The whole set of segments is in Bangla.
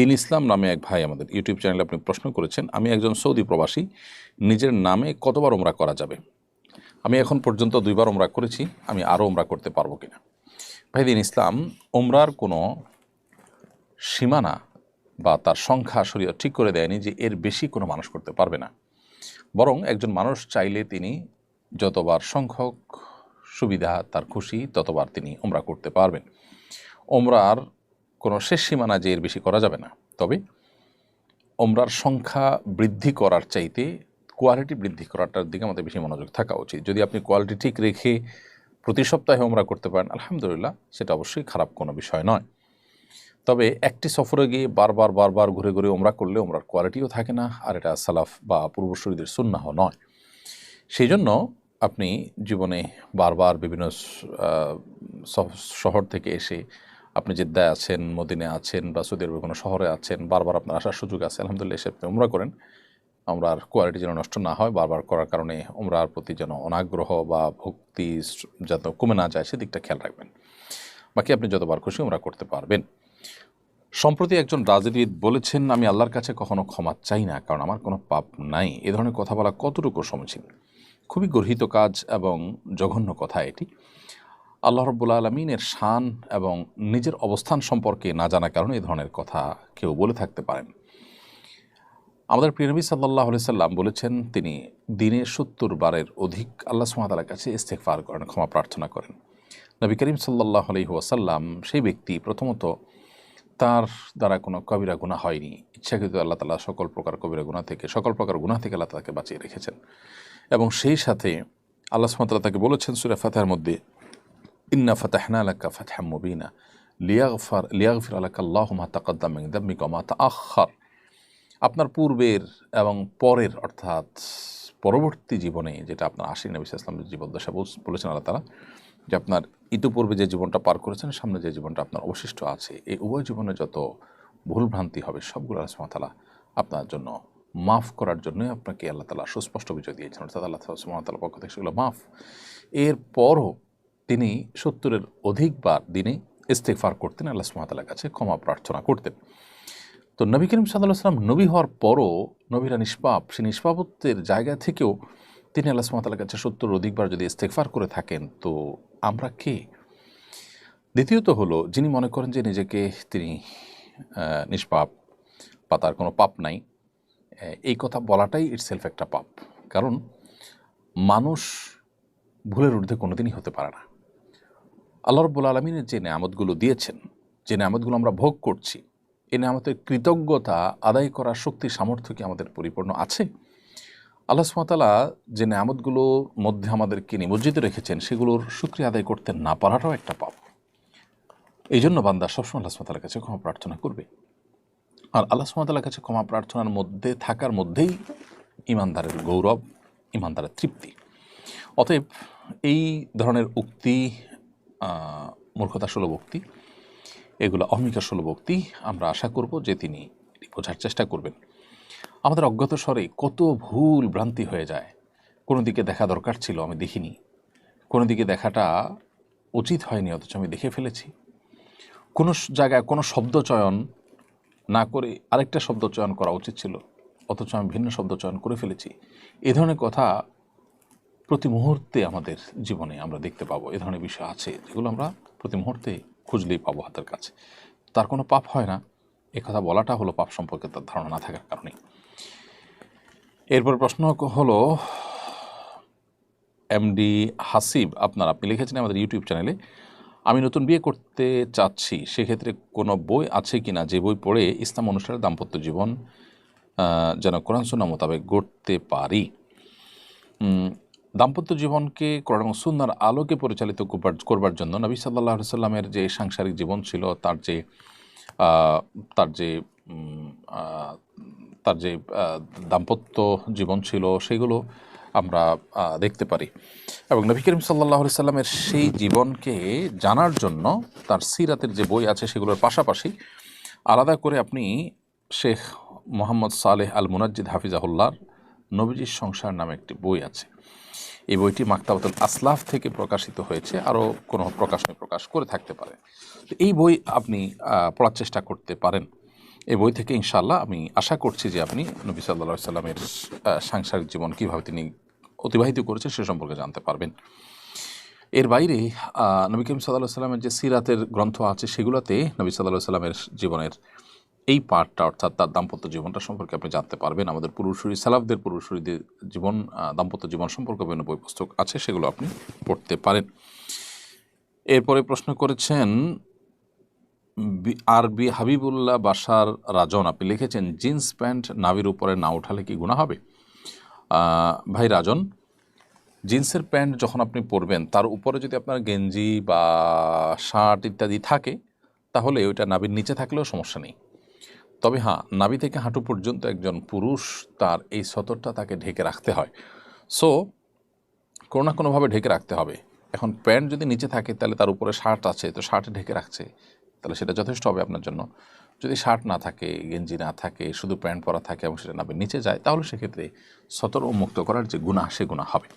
দিন ইসলাম নামে এক ভাই আমাদের ইউটিউব চ্যানেলে আপনি প্রশ্ন করেছেন, আমি একজন সৌদি প্রবাসী, নিজের নামে কতবার ওমরা করা যাবে? আমি এখন পর্যন্ত দুইবার ওমরা করেছি, আমি আরও ওমরা করতে পারব কিনা? ভাই, দিন ইসলাম ওমরার কোনো সীমানা বা তার সংখ্যা শরীয়ত ঠিক করে দেয়নি যে এর বেশি কোনো মানুষ করতে পারবে না। বরং একজন মানুষ চাইলে তিনি যতবার সংখ্যক সুবিধা, তার খুশি, ততবার তিনি ওমরা করতে পারবেন। ওমরার কোনো শেষ সীমানা যে এর বেশি করা যাবে না। তবে ওমরার সংখ্যা বৃদ্ধি করার চাইতে কোয়ালিটি বৃদ্ধি করাটার দিকে আমাদের বেশি মনোযোগ থাকা উচিত। যদি আপনি কোয়ালিটি ঠিক রেখে প্রতি সপ্তাহে ওমরা করতে পারেন, আলহামদুলিল্লাহ, সেটা অবশ্যই খারাপ কোনো বিষয় নয়। তবে একটি সফরে গিয়ে বারবার বারবার ঘুরে ঘুরে ওমরা করলে ওমরার কোয়ালিটিও থাকে না, আর এটা সালাফ বা পূর্বসূরীদের সুন্নাহ নয়। সেই জন্য আপনি জীবনে বারবার বিভিন্ন শহর থেকে এসে আপনি জেদ্দায় আছেন মদিনে আছেন বা সৌদি আরবের কোনো শহরে আছেন, বারবার আপনার আসার সুযোগ আছে। আলহামদুলিল্লাহ, এসে আপনি উমরা করেন। আমরার কোয়ালিটি যেন নষ্ট না হয়, বারবার করার কারণে উমরার প্রতি যেন অনাগ্রহ বা ভক্তি যাতে কমে না যায়, সেদিকটা খেয়াল রাখবেন। বাকি আপনি যতবার খুশি উমরা করতে পারবেন। সম্প্রতি একজন রাজনীতিবিদ বলেছেন, আমি আল্লাহর কাছে কখনো ক্ষমা চাই না, কারণ আমার কোনো পাপ নাই। এ ধরনের কথা বলা কতটুকু সমীচীন? খুবই গর্হিত কাজ এবং জঘন্য কথা এটি। আল্লাহ রব্বুল আলমিনের শান এবং নিজের অবস্থান সম্পর্কে না জানার কারণে এই ধরনের কথা কেউ বলে থাকতে পারেন। আমাদের প্রিয়নবী সাল্লাহ সাল্লাম বলেছেন, তিনি দিনে সত্তর বারের অধিক আল্লাহ সুমাতালার কাছে ইস্তেকফার করেন, ক্ষমা প্রার্থনা করেন। নবী করিম সাল্লাহ আলহি ওয়াসাল্লাম সেই ব্যক্তি প্রথমত তার দ্বারা কোনো কবিরা গুণা হয়নি। ইচ্ছাকৃত আল্লাহ তালা সকল প্রকার কবিরা গুণা থেকে, সকল প্রকার গুণা থেকে আল্লাহ তাকে বাঁচিয়ে রেখেছেন। এবং সেই সাথে আল্লাহ সুমাতাল্লাহ তাকে বলেছেন, সুরা ফাতেহার মধ্যে ইন্না ফাতাহনা আলাকা ফাতহাম মুবিনা লিয়াগফার লিয়াগফির আলাকা আল্লাহ মা তাকাদ্দাম দাম্মিকা মা তাআখার আপনার পূর্বের এবং পরের, অর্থাৎ পরবর্তী জীবনে, যেটা আপনার আশিক নবী ইসলামের জীবদ্দশা বল- বলেছেন আল্লাহ তালা যে আপনার ইতিপূর্বে যে জীবনটা পার করেছেন, সামনে যে জীবনটা আপনার অবশিষ্ট আছে, এই উভয় জীবনে যত ভুলভ্রান্তি হবে, সবগুলো আল্লাহ সুমাতালা আপনার জন্য মাফ করার জন্যই আপনাকে আল্লাহ তালা সুস্পষ্ট বিজয় দিয়েছেন। অর্থাৎ আল্লাহ সুমাতালার পক্ষ থেকে সেগুলো মাফ। এরপরও তিনি সত্তরের অধিকবার দিনে ইস্তেফার করতেন, আল্লাহ সুমাতালার কাছে ক্ষমা প্রার্থনা করতেন। তো নবী করিম সাল্লাহ সাল্লাম নবী হওয়ার পরও নবীরা নিষ্পাপ, সেই নিষ্পাপত্বের জায়গা থেকেও তিনি আল্লাহ সুমাতালার কাছে সত্তর অধিকবার যদি ইস্তেকফার করে থাকেন, তো আমরা কে? দ্বিতীয়ত হলো, যিনি মনে করেন যে নিজেকে তিনি নিষ্পাপ বা তার কোনো পাপ নাই এই কথা বলাটাই ইটসেলফ একটা পাপ। কারণ মানুষ ভুলের ঊর্ধ্বে কোনোদিনই হতে পারে না। আল্লাহ রব্বুল আলমিনের যে নেয়ামতগুলো দিয়েছেন, যে নেয়ামতগুলো আমরা ভোগ করছি এ নেয়ামতের কৃতজ্ঞতা আদায় করার শক্তি, সামর্থ্য কি আমাদের পরিপূর্ণ আছে? আল্লাহ সুমাতালা যে নেয়ামতগুলোর মধ্যে আমাদেরকে নিমজ্জিত রেখেছেন, সেগুলোর সুক্রিয়া আদায় করতে না পারাটাও একটা পাপ। এই জন্য বান্দা সবসময় আল্লাহ সুমাতালার কাছে ক্ষমা প্রার্থনা করবে। আর আল্লাহ সুমাতালার কাছে ক্ষমা প্রার্থনার মধ্যে, থাকার মধ্যেই ইমানদারের গৌরব, ইমানদারের তৃপ্তি। অতএব এই ধরনের উক্তি মূর্খতা সুলভ উক্তি এগুলো অহমিকা সুলভ উক্তি আমরা আশা করব যে তিনি বোঝার চেষ্টা করবেন। আমাদের অজ্ঞাত স্বরে কত ভুল ভ্রান্তি হয়ে যায়। কোনো দিকে দেখা দরকার ছিল, আমি দেখিনি। কোনো দিকে দেখাটা উচিত হয়নি, অথচ আমি দেখে ফেলেছি। কোনো জায়গায় কোনো শব্দ চয়ন না করে আরেকটা শব্দ চয়ন করা উচিত ছিল, অথচ আমি ভিন্ন শব্দ চয়ন করে ফেলেছি। এ ধরনের কথা প্রতি মুহূর্তে আমাদের জীবনে আমরা দেখতে পাবো এ ধরনের বিষয় আছে যেগুলো আমরা প্রতি মুহূর্তে খুঁজলেই পাবো হাতের কাছে। তার কোনো পাপ হয় না। এ কথা বলাটা হলো পাপ সম্পর্কে তার ধারণা না থাকার কারণে এরপর প্রশ্ন হলো এমডি হাসিব, আপনার আপনি লিখেছেন আমাদের ইউটিউব চ্যানেলে, আমি নতুন বিয়ে করতে চাচ্ছি, সেক্ষেত্রে কোনো বই আছে কি না যে বই পড়ে ইসলাম অনুসারে দাম্পত্য জীবন যেন কোরআন সুন্না মোতাবেক গড়তে পারি। দাম্পত্য জীবনকে কোরআন সুন্নার আলোকে পরিচালিত করবার করবার জন্য নবী সাল্লাহ সাল্লামের যে সাংসারিক জীবন ছিল, তার যে তার যে তার যে দাম্পত্য জীবন ছিল, সেগুলো আমরা দেখতে পারি। এবং নবী করিম সাল্লাহ সাল্লামের সেই জীবনকে জানার জন্য তার সিরাতের যে বই আছে, সেগুলোর পাশাপাশি আলাদা করে আপনি শেখ মোহাম্মদ সালেহ আল মুনাজ্জিদ হাফিজাহুল্লার নবীজির সংসার নামে একটি বই আছে। এই বইটি মাক্তাবাতুল আসলাফ থেকে প্রকাশিত হয়েছে। আরও কোনো প্রকাশনে প্রকাশ করে থাকতে পারে। এই বই আপনি পড়ার চেষ্টা করতে পারেন। এই বই থেকে ইনশাআল্লাহ আমি আশা করছি যে আপনি নবী সাল্লা সাল্লামের সাংসারিক জীবন কীভাবে তিনি অতিবাহিত করেছেন সে সম্পর্কে জানতে পারবেন। এর বাইরে নবী করিম সাল্লাহ সাল্লামের যে সিরাতের গ্রন্থ আছে, সেগুলোতে নবী সাল্লাহ সাল্লামের জীবনের এই পার্টটা অর্থাৎ তার দাম্পত্য জীবনটা সম্পর্কে আপনি জানতে পারবেন। আমাদের পূর্বসূরি সালাফদের পূর্বসূরিদের জীবন দাম্পত্য জীবন সম্পর্কে বিভিন্ন বই পুস্তক আছে, সেগুলো আপনি পড়তে পারেন। এরপরে প্রশ্ন করেছেন, বি- আরবি হাবিবুল্লাহ বাসার রাজন, আপনি লিখেছেন, জিন্স প্যান্ট নাভির উপরে না উঠালে কি গুণা হবে? ভাই রাজন, জিন্সের প্যান্ট যখন আপনি পরবেন, তার উপরে যদি আপনার গেঞ্জি বা শার্ট ইত্যাদি থাকে, তাহলে ওইটা নাভির নিচে থাকলেও সমস্যা নেই। তবে হ্যাঁ নাভি থেকে হাঁটু পর্যন্ত একজন পুরুষ তার এই সতরটা তাকে ঢেকে রাখতে হয়। সো কোনো না কোনোভাবে ঢেকে রাখতে হবে। এখন প্যান্ট যদি নিচে থাকে, তাহলে তার উপরে শার্ট আছে, তো শার্ট ঢেকে রাখছে, তাহলে সেটা যথেষ্ট হবে আপনার জন্য। যদি শার্ট না থাকে, গেঞ্জি না থাকে, শুধু প্যান্ট পরা থাকে এবং সেটা নাভের নিচে যায়, তাহলে সেক্ষেত্রে সতর উন্মুক্ত করার যে গুণা সে গুণা হবে।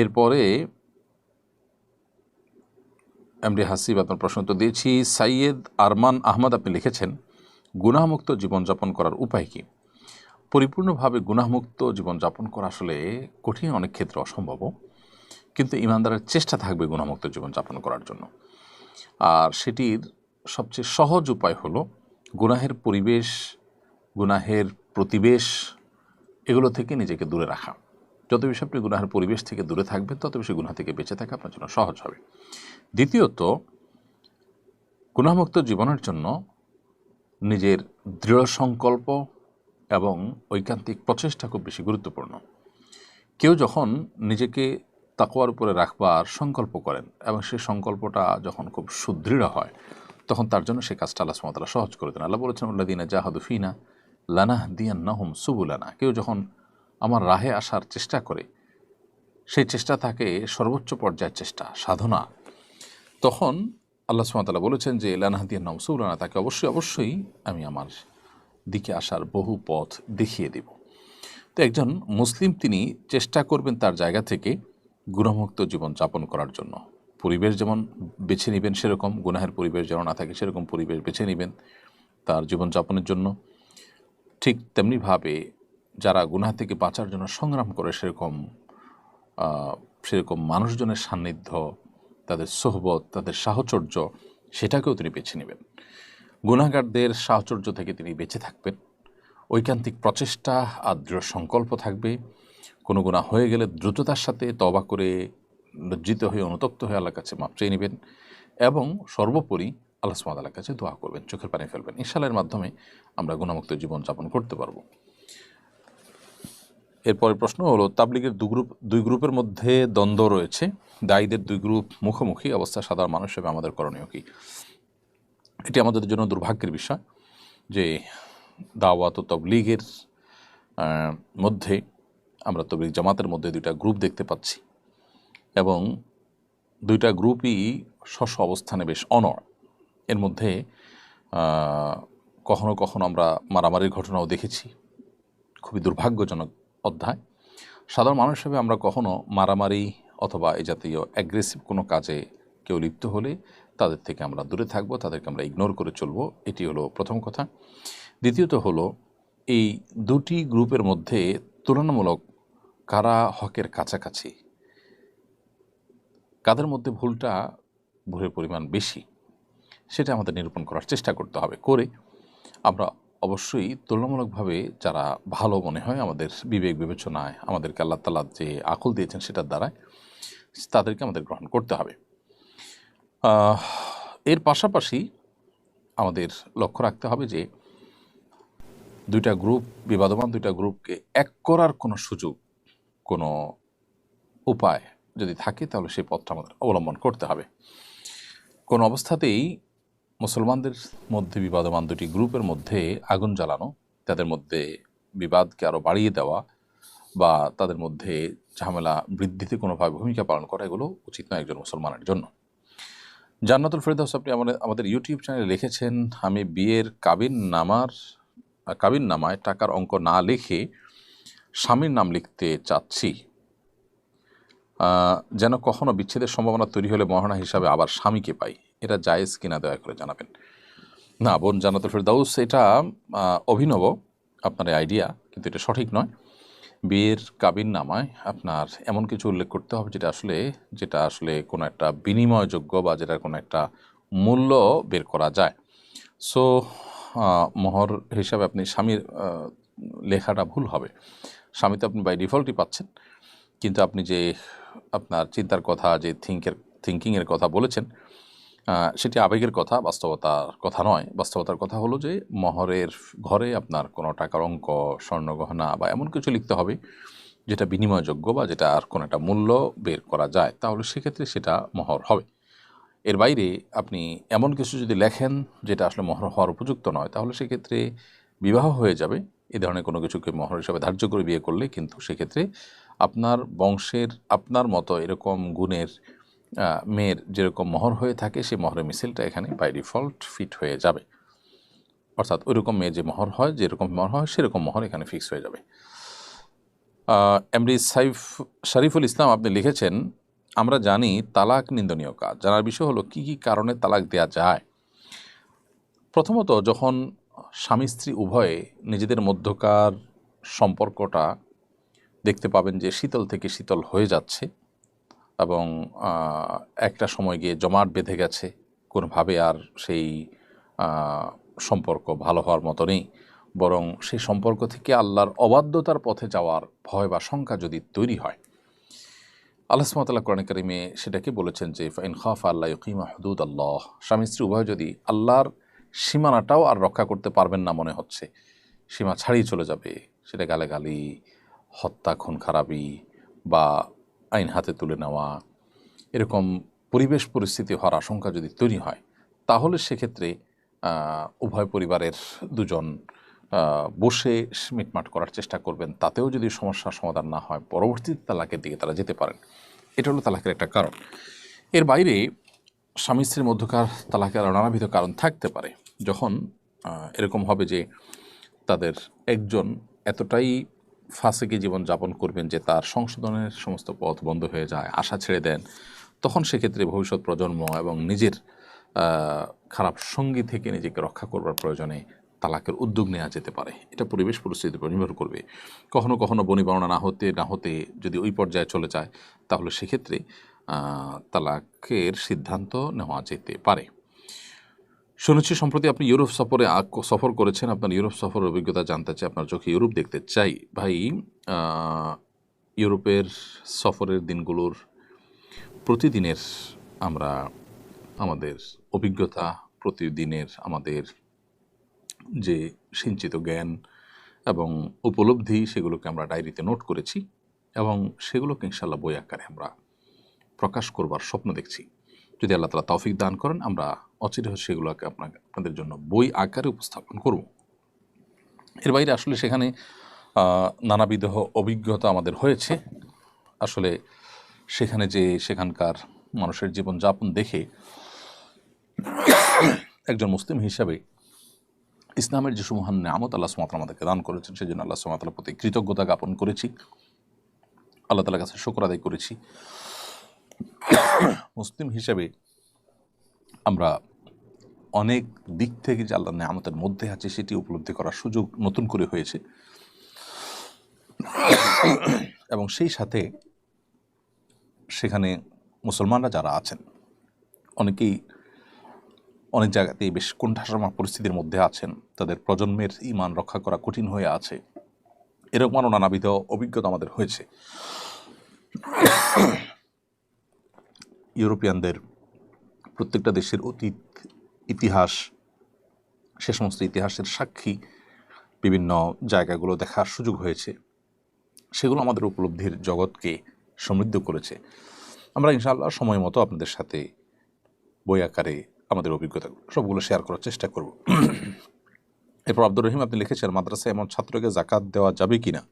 এরপরে এমডি হাসিব, আপনার প্রশ্ন তো দিয়েছি। সাইয়েদ আরমান আহমদ, আপনি লিখেছেন, গুনাহমুক্ত জীবনযাপন করার উপায় কী? পরিপূর্ণভাবে গুনাহমুক্ত জীবনযাপন করা আসলে কঠিন, অনেক ক্ষেত্রে অসম্ভব কিন্তু ইমানদারের চেষ্টা থাকবে গুণামুক্ত জীবনযাপন করার জন্য। আর সেটির সবচেয়ে সহজ উপায় হলো, গুনাহের পরিবেশ, গুনাহের প্রতিবেশ, এগুলো থেকে নিজেকে দূরে রাখা। যত বেশি আপনি গুনাহের পরিবেশ থেকে দূরে থাকবেন, তত বেশি গুনাহ থেকে বেঁচে থাকা আপনার জন্য সহজ হবে। দ্বিতীয়ত, গুনাহমুক্ত জীবনের জন্য নিজের দৃঢ় সংকল্প এবং ঐকান্তিক প্রচেষ্টা খুব বেশি গুরুত্বপূর্ণ। কেউ যখন নিজেকে তাকোয়ার উপরে রাখবার সংকল্প করেন এবং সেই সংকল্পটা যখন খুব সুদৃঢ় হয়, তখন তার জন্য সে কাজটা আল্লাহ সুমতলা সহজ করে দেন। আল্লাহ বলেছেন উল্লাদিনা জাহাদুফিনা লানাহ দিয়ান নাহম সুবুলানা। কেউ যখন আমার রাহে আসার চেষ্টা করে। সেই চেষ্টা থাকে সর্বোচ্চ পর্যায়ের চেষ্টা, সাধনা। তখন আল্লাহ সুমতাল্লাহ বলেছেন যে লানাহ দিয়ান নাহম সুবুলানা তাকে অবশ্যই অবশ্যই আমি আমার দিকে আসার বহু পথ দেখিয়ে দেব। তো একজন মুসলিম তিনি চেষ্টা করবেন তার জায়গা থেকে গুণমুক্ত জীবন যাপন করার জন্য। পরিবেশ যেমন বেছে নেবেন সেরকম, গুনাহের পরিবেশ যেন না থাকে সেরকম পরিবেশ বেছে নেবেন তার জীবনযাপনের জন্য। ঠিক তেমনিভাবে যারা গুনাহ থেকে বাঁচার জন্য সংগ্রাম করে সেরকম সেরকম মানুষজনের সান্নিধ্য, তাদের সোহবত, তাদের সাহচর্য, সেটাকেও তিনি বেছে নেবেন। গুণাগারদের সাহচর্য থেকে তিনি বেঁচে থাকবেন। ঐকান্তিক প্রচেষ্টা আর দৃঢ় সংকল্প থাকবে। কোনো গুণা হয়ে গেলে দ্রুততার সাথে তবা করে লজ্জিত হয়ে, অনুতপ্ত হয়ে আল্লাহর কাছে মাপ চেয়ে নেবেন এবং সর্বোপরি আল্লাহ সুমাদ আল্লাহর কাছে দোয়া করবেন। চোখের পানি ফেলবেন। ইনশাল্লাহের মাধ্যমে আমরা গুণামুক্ত জীবনযাপন করতে পারব। এরপরের প্রশ্ন হলো, তাবলিগের দু গ্রুপ দুই গ্রুপের মধ্যে দ্বন্দ্ব রয়েছে। দায়ীদের দুই গ্রুপ মুখোমুখি, অবস্থা সাধারণ মানুষ হিসেবে আমাদের করণীয় কী? এটি আমাদের জন্য দুর্ভাগ্যের বিষয় যে দাওয়াত ও তবলিগের মধ্যে আমরা তবলিগ জামাতের মধ্যে দুইটা গ্রুপ দেখতে পাচ্ছি এবং দুইটা গ্রুপই স্ব স্ব অবস্থানে বেশ অনড়। এর মধ্যে কখনো কখনো আমরা মারামারির ঘটনাও দেখেছি। খুবই দুর্ভাগ্যজনক অধ্যায়। সাধারণ মানুষ হিসেবে আমরা কখনো মারামারি অথবা এ জাতীয় অ্যাগ্রেসিভ কোনো কাজে কেউ লিপ্ত হলে তাদের থেকে আমরা দূরে থাকব, তাদেরকে আমরা ইগনোর করে চলব, এটি হলো প্রথম কথা। দ্বিতীয়ত হলো, এই দুটি গ্রুপের মধ্যে তুলনামূলক কারা হকের কাছাকাছি? কাদের মধ্যে ভুলটা ভুলের পরিমাণ বেশি? সেটা আমাদের নিরূপণ করার চেষ্টা করতে হবে। করে আমরা অবশ্যই তুলনামূলকভাবে যারা ভালো মনে হয় আমাদের বিবেক বিবেচনায় আমাদেরকে আল্লাহ তালা যে আকল দিয়েছেন সেটার দ্বারায় তাদেরকে আমাদের গ্রহণ করতে হবে। এর পাশাপাশি আমাদের লক্ষ্য রাখতে হবে যে দুইটা গ্রুপ, বিবাদমান দুইটা গ্রুপকে এক করার কোনো সুযোগ, কোনো উপায় যদি থাকে তাহলে সেই পথটা আমাদের অবলম্বন করতে হবে। কোনো অবস্থাতেই মুসলমানদের মধ্যে বিবাদমান দুটি গ্রুপের মধ্যে আগুন জ্বালানো, তাদের মধ্যে বিবাদকে আরও বাড়িয়ে দেওয়া বা তাদের মধ্যে ঝামেলা বৃদ্ধিতে কোনোভাবে ভূমিকা পালন করা, এগুলো উচিত নয় একজন মুসলমানের জন্য। জান্নাতুল ফেরদাউস, আপনি আমাদের আমাদের ইউটিউব চ্যানেলে লিখেছেন, আমি বিয়ের কাবিন নামার, কাবিন নামায় টাকার অঙ্ক না লিখে স্বামীর নাম লিখতে চাচ্ছি। যেন কখনো বিচ্ছেদের সম্ভাবনা তৈরি হলে মহানা হিসাবে আবার স্বামীকে পাই। এটা জায়েজ কিনা দয়া করে জানাবেন। না, বোন জানাতুল ফেরদাউস, এটা অভিনব আপনার আইডিয়া কিন্তু এটা সঠিক নয়। বিয়ের কাবিন নামায় আপনার এমন কিছু উল্লেখ করতে হবে যেটা আসলে যেটা আসলে কোনো একটা বিনিময়যোগ্য বা যেটার কোনো একটা মূল্য বের করা যায়। সো মোহর হিসাবে আপনি স্বামীর লেখাটা ভুল হবে। স্বামী তো আপনি বাই ডিফল্টই পাচ্ছেন, কিন্তু আপনি যে আপনার চিন্তার কথা, যে থিঙ্কের থিঙ্কিংয়ের কথা বলেছেন সেটি আবেগের কথা, বাস্তবতার কথা নয়। বাস্তবতার কথা হলো যে, মহরের ঘরে আপনার কোনো টাকার অঙ্ক স্বর্ণগহনা বা এমন কিছু লিখতে হবে, যেটা বিনিময়যোগ্য বা যেটা আর কোনো একটা মূল্য বের করা যায়। তাহলে সেক্ষেত্রে সেটা মহর হবে। এর বাইরে আপনি এমন কিছু যদি লেখেন, যেটা আসলে মহর হওয়ার উপযুক্ত নয়, তাহলে সেক্ষেত্রে বিবাহ হয়ে যাবে। এ ধরনের কোনো কিছুকে মহর হিসাবে ধার্য করে বিয়ে করলে কিন্তু সেক্ষেত্রে আপনার বংশের আপনার মতো এরকম গুণের মেয়ের যেরকম মহর হয়ে থাকে, সেই মহরের মিছিলটা এখানে বাই ডিফল্ট ফিট হয়ে যাবে। অর্থাৎ ওইরকম মেয়ে যে মহর হয়, যেরকম মহর হয়, সেরকম মহর এখানে ফিক্স হয়ে যাবে। এমডি সাইফ, শরীফুল ইসলাম আপনি লিখেছেন, আমরা জানি তালাক নিন্দনীয় কাজ। জানার বিষয় হলো, কি কি কারণে তালাক দেয়া যায়? প্রথমত, যখন স্বামী স্ত্রী উভয়ে নিজেদের মধ্যকার সম্পর্কটা দেখতে পাবেন যে শীতল থেকে শীতল হয়ে যাচ্ছে এবং একটা সময় গিয়ে জমাট বেঁধে গেছে। কোনোভাবে আর সেই সম্পর্ক ভালো হওয়ার মতো নেই বরং সেই সম্পর্ক থেকে আল্লাহর অবাধ্যতার পথে যাওয়ার ভয় বা শঙ্কা যদি তৈরি হয়, আল্লাহ সুমতাল্লাহ কোরআন করিমে সেটাকে বলেছেন যে, ফাইন খাফ আল্লাহ ইকিমা হদুদ আল্লাহ স্বামী স্ত্রী, উভয় যদি আল্লাহর সীমানাটাও আর রক্ষা করতে পারবেন না মনে হচ্ছে, সীমা ছাড়িয়ে চলে যাবে। সেটা গালাগালি, হত্যা, খুন, খারাপি বা আইন হাতে তুলে নেওয়া, এরকম পরিবেশ পরিস্থিতি হওয়ার আশঙ্কা যদি তৈরি হয়, তাহলে সেক্ষেত্রে উভয় পরিবারের দুজন বসে মিটমাট করার চেষ্টা করবেন। তাতেও যদি সমস্যার সমাধান না হয় পরবর্তীতে তালাকের দিকে তারা যেতে পারেন। এটা হলো তালাকের একটা কারণ। এর বাইরে, স্বামী স্ত্রীর মধ্যকার তালাকের আরও নানাবিধ কারণ থাকতে পারে। যখন এরকম হবে যে, তাদের একজন এতটাই ফাঁসেকে জীবন যাপন করবেন যে তার সংশোধনের সমস্ত পথ বন্ধ হয়ে যায়, আশা ছেড়ে দেন, তখন সেক্ষেত্রে ভবিষ্যৎ প্রজন্ম এবং নিজের খারাপ সঙ্গী থেকে নিজেকে রক্ষা করবার প্রয়োজনে তালাকের উদ্যোগ নেওয়া যেতে পারে। এটা পরিবেশ পরিস্থিতির উপর নির্ভর করবে। কখনো কখনো বনি বর্ণনা না হতে না হতে যদি ওই পর্যায়ে চলে যায়, তাহলে সেক্ষেত্রে তালাকের সিদ্ধান্ত নেওয়া যেতে পারে। শুনেছি, সম্প্রতি আপনি ইউরোপ সফরে সফর করেছেন। আপনার ইউরোপ সফরের অভিজ্ঞতা জানতে চাই, আপনার চোখে ইউরোপ দেখতে চাই। ভাই ইউরোপের সফরের দিনগুলোর প্রতিদিনের আমরা, আমাদের অভিজ্ঞতা, প্রতিদিনের আমাদের যে সিঞ্চিত জ্ঞান এবং উপলব্ধি, সেগুলোকে আমরা ডায়েরিতে নোট করেছি এবং সেগুলোকে ইনশাল্লাহ বই আকারে আমরা প্রকাশ করবার স্বপ্ন দেখছি। যদি আল্লাহ তালা তৌফিক দান করেন, আমরা অচিরে সেগুলোকে আপনাকে, আপনাদের জন্য বই আকারে উপস্থাপন করব। এর বাইরে আসলে সেখানে নানাবিধ অভিজ্ঞতা আমাদের হয়েছে। আসলে সেখানে যে সেখানকার মানুষের জীবনযাপন দেখে একজন মুসলিম হিসাবে ইসলামের যে সুমহান নামত আল্লাহ সুমাত্রা আমাদেরকে দান করেছেন সেই জন্য আল্লাহ সুমাতার প্রতি কৃতজ্ঞতা জ্ঞাপন করেছি। আল্লাহ তালার কাছে শুক্র আদায় করেছি। মুসলিম হিসাবে আমরা অনেক দিক থেকে যে আল্লাহ নামতের মধ্যে আছে, সেটি উপলব্ধি করার সুযোগ নতুন করে হয়েছে। এবং সেই সাথে সেখানে মুসলমানরা যারা আছেন, অনেকেই অনেক জায়গাতেই বেশ কোণঠাসামা পরিস্থিতির মধ্যে আছেন। তাদের প্রজন্মের ইমান রক্ষা করা কঠিন হয়ে আছে। এরকম আরও নানাবিধ অভিজ্ঞতা আমাদের হয়েছে। ইউরোপিয়ানদের প্রত্যেকটা দেশের অতীত ইতিহাস, সে সমস্ত ইতিহাসের সাক্ষী বিভিন্ন জায়গাগুলো দেখার সুযোগ হয়েছে। সেগুলো আমাদের উপলব্ধির জগৎকে সমৃদ্ধ করেছে। আমরা ইনশাআল্লাহ সময় মতো আপনাদের সাথে বই আকারে আমাদের অভিজ্ঞতা সবগুলো শেয়ার করার চেষ্টা করব। এরপর আব্দুর রহিম, আপনি লিখেছেন, মাদ্রাসায় এমন ছাত্রকে জাকাত দেওয়া যাবে কি না